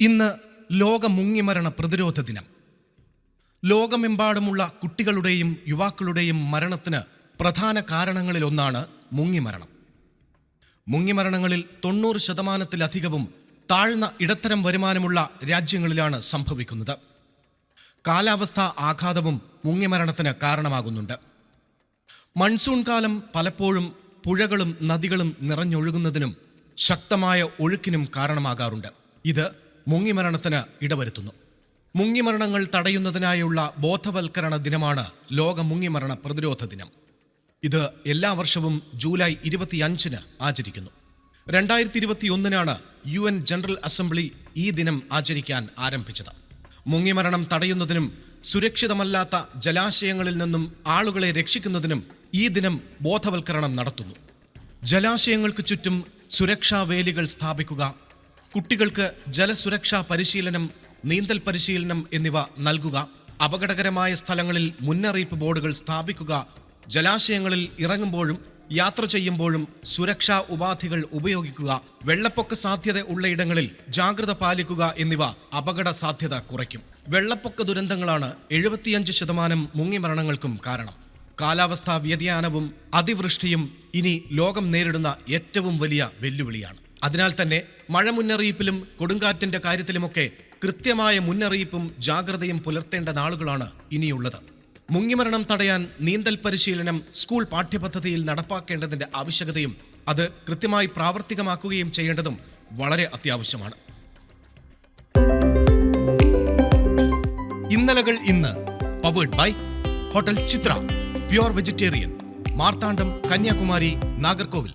ഇന്ന് ലോക മുങ്ങിമരണ പ്രതിരോധ ദിനം. ലോകമെമ്പാടുമുള്ള കുട്ടികളുടെയും യുവാക്കളുടെയും മരണത്തിന് പ്രധാന കാരണങ്ങളിലൊന്നാണ് മുങ്ങിമരണം. മുങ്ങിമരണങ്ങളിൽ തൊണ്ണൂറ് ശതമാനത്തിലധികവും താഴ്ന്ന ഇടത്തരം വരുമാനമുള്ള രാജ്യങ്ങളിലാണ് സംഭവിക്കുന്നത്. കാലാവസ്ഥാ ആഘാതവും മുങ്ങിമരണത്തിന് കാരണമാകുന്നുണ്ട്. മൺസൂൺ കാലം പലപ്പോഴും പുഴകളും നദികളും നിറഞ്ഞൊഴുകുന്നതിനും ശക്തമായ ഒഴുക്കിനും കാരണമാകാറുണ്ട്. ഇത് മുങ്ങിമരണത്തിന് ഇടവരുത്തുന്നു. മുങ്ങിമരണങ്ങൾ തടയുന്നതിനായുള്ള ബോധവൽക്കരണ ദിനമാണ് ലോക മുങ്ങിമരണ പ്രതിരോധ ദിനം. ഇത് എല്ലാ വർഷവും ജൂലൈ ഇരുപത്തിയഞ്ചിന് ആചരിക്കുന്നു. രണ്ടായിരത്തി ഇരുപത്തിയൊന്നിനാണ് യു എൻ ജനറൽ അസംബ്ലി ഈ ദിനം ആചരിക്കാൻ ആരംഭിച്ചത്. മുങ്ങിമരണം തടയുന്നതിനും സുരക്ഷിതമല്ലാത്ത ജലാശയങ്ങളിൽ നിന്നും ആളുകളെ രക്ഷിക്കുന്നതിനും ഈ ദിനം ബോധവൽക്കരണം നടത്തുന്നു. ജലാശയങ്ങൾക്ക് ചുറ്റും സുരക്ഷാ വേലികൾ സ്ഥാപിക്കുക കുട്ടികൾക്ക് ജലസുരക്ഷാ പരിശീലനം നീന്തൽ പരിശീലനം എന്നിവ നൽകുക. അപകടകരമായ സ്ഥലങ്ങളിൽ മുന്നറിയിപ്പ് ബോർഡുകൾ സ്ഥാപിക്കുക. ജലാശയങ്ങളിൽ ഇറങ്ങുമ്പോഴും യാത്ര ചെയ്യുമ്പോഴും സുരക്ഷാ ഉപാധികൾ ഉപയോഗിക്കുക. വെള്ളപ്പൊക്ക സാധ്യത ഉള്ള ഇടങ്ങളിൽ ജാഗ്രത പാലിക്കുക എന്നിവ അപകട സാധ്യത കുറയ്ക്കും. വെള്ളപ്പൊക്ക ദുരന്തങ്ങളാണ് എഴുപത്തിയഞ്ച് ശതമാനം മുങ്ങിമരണങ്ങൾക്കും കാരണം. കാലാവസ്ഥാ വ്യതിയാനവും അതിവൃഷ്ടിയും ഇനി ലോകം നേരിടുന്ന ഏറ്റവും വലിയ വെല്ലുവിളിയാണ്. അതിനാൽ തന്നെ മഴ മുന്നറിയിപ്പിലും കൊടുങ്കാറ്റിന്റെ കാര്യത്തിലുമൊക്കെ കൃത്യമായ മുന്നറിയിപ്പും ജാഗ്രതയും പുലർത്തേണ്ട നാളുകളാണ് ഇനിയുള്ളത്. മുങ്ങിമരണം തടയാൻ നീന്തൽ പരിശീലനം സ്കൂൾ പാഠ്യപദ്ധതിയിൽ നടപ്പാക്കേണ്ടതിന്റെ ആവശ്യകതയും അത് കൃത്യമായി പ്രാവർത്തികമാക്കുകയും ചെയ്യേണ്ടതും വളരെ അത്യാവശ്യമാണ്. ഇന്നലകൾ ഇന്ന്. Powered by hotel Chitra pure vegetarian Marthandam Kanyakumari Nagercoil.